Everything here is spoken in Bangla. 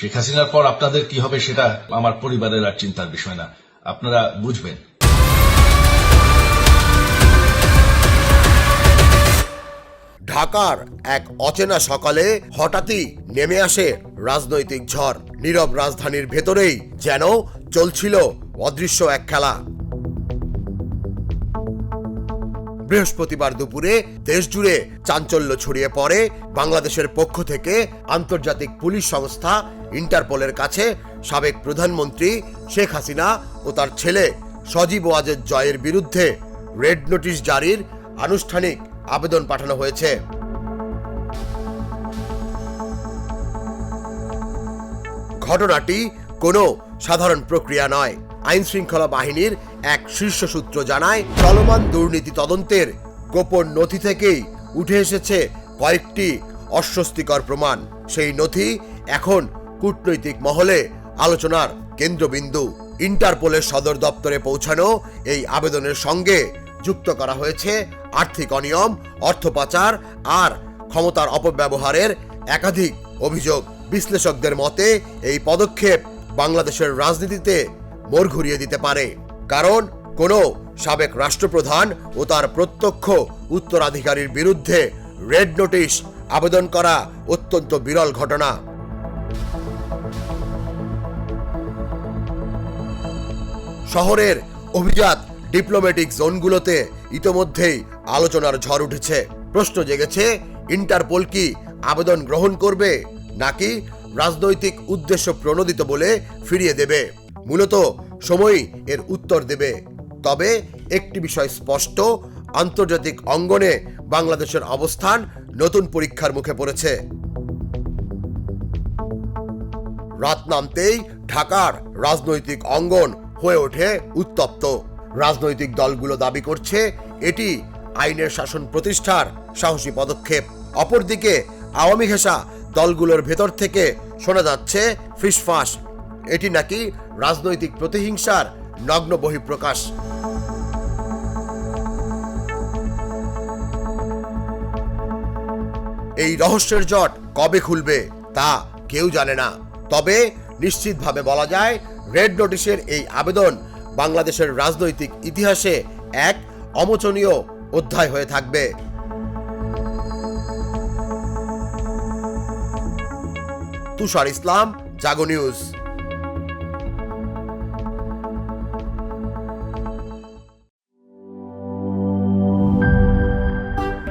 শেখ হাসিনার পর আপনাদের কি হবে সেটা আমার পরিবারের আর চিন্তার বিষয় না। আপনারা বুঝবেন। ঢাকার এক অচেনা সকালে হঠাৎই নেমে আসে রাজনৈতিক ঝড়। নীরব রাজধানীর ভেতরেই যেন চলছিল অদৃশ্য এক খেলা। বৃহস্পতিবার দুপুরে দেশ জুড়ে চাঞ্চল্য ছড়িয়ে পড়ে। বাংলাদেশের পক্ষ থেকে আন্তর্জাতিক পুলিশ সংস্থা ইন্টারপোলের কাছে সাবেক প্রধানমন্ত্রী শেখ হাসিনা ও তার ছেলে সজীব ওয়াজেদ জয়ের বিরুদ্ধে রেড নোটিশ জারির আনুষ্ঠানিক আবেদন পাঠানো হয়েছে। ঘটনাটি কোনো সাধারণ প্রক্রিয়া নয়। আইন শৃঙ্খলা বাহিনীর এক শীর্ষ সূত্র জানায়, চলমান দুর্নীতি তদন্তের গোপন নথি থেকেই উঠে এসেছে কয়েকটি অস্বস্তিকর প্রমাণ। সেই নথি এখন কূটনৈতিক মহলে আলোচনার কেন্দ্রবিন্দু। ইন্টারপোলের সদর দপ্তরে পৌঁছানো এই আবেদনের সঙ্গে যুক্ত করা হয়েছে আর্থিক অনিয়ম, অর্থ পাচার আর ক্ষমতার অপব্যবহারের একাধিক অভিযোগ। বিশ্লেষকদের মতে, এই পদক্ষেপ বাংলাদেশের রাজনীতিতে মোড় ঘুরিয়ে দিতে পারে। কারণ কোনো সাবেক রাষ্ট্রপ্রধান ও তার প্রত্যক্ষ উত্তরাধিকারীর বিরুদ্ধে রেড নোটিশ আবেদন করা অত্যন্ত বিরল ঘটনা। শহরের অভিজাত ডিপ্লোম্যাটিক জোনগুলোতে ইতোমধ্যেই আলোচনার ঝড় উঠেছে। প্রশ্ন জেগেছে, ইন্টারপোল কি আবেদন গ্রহণ করবে নাকি রাজনৈতিক উদ্দেশ্য প্রণোদিত বলে ফিরিয়ে দেবে? মূলত সময়ই এর উত্তর দেবে। তবে একটি বিষয় স্পষ্ট, আন্তর্জাতিক অঙ্গনে বাংলাদেশের অবস্থান নতুন পরীক্ষার মুখে পড়েছে। রাত নামতেই ঢাকার রাজনৈতিক অঙ্গন হয়ে ওঠে উত্তপ্ত। রাজনৈতিক দলগুলো দাবি করছে এটি আইনের শাসন প্রতিষ্ঠার সাহসী পদক্ষেপ। অপরদিকে আওয়ামী ঘেঁষা দলগুলোর ভেতর থেকে শোনা যাচ্ছে ফিসফাস। এটি নাকি রাজনৈতিক প্রতিহিংসার নগ্ন বহিঃপ্রকাশ। এই রহস্যের জট কবে খুলবে তা কেউ জানে না। তবে নিশ্চিতভাবে বলা যায়, রেড নোটিশের এই আবেদন বাংলাদেশের রাজনৈতিক ইতিহাসে এক অমোচনীয় অধ্যায় হয়ে থাকবে। তুষার ইসলাম, জাগো নিউজ।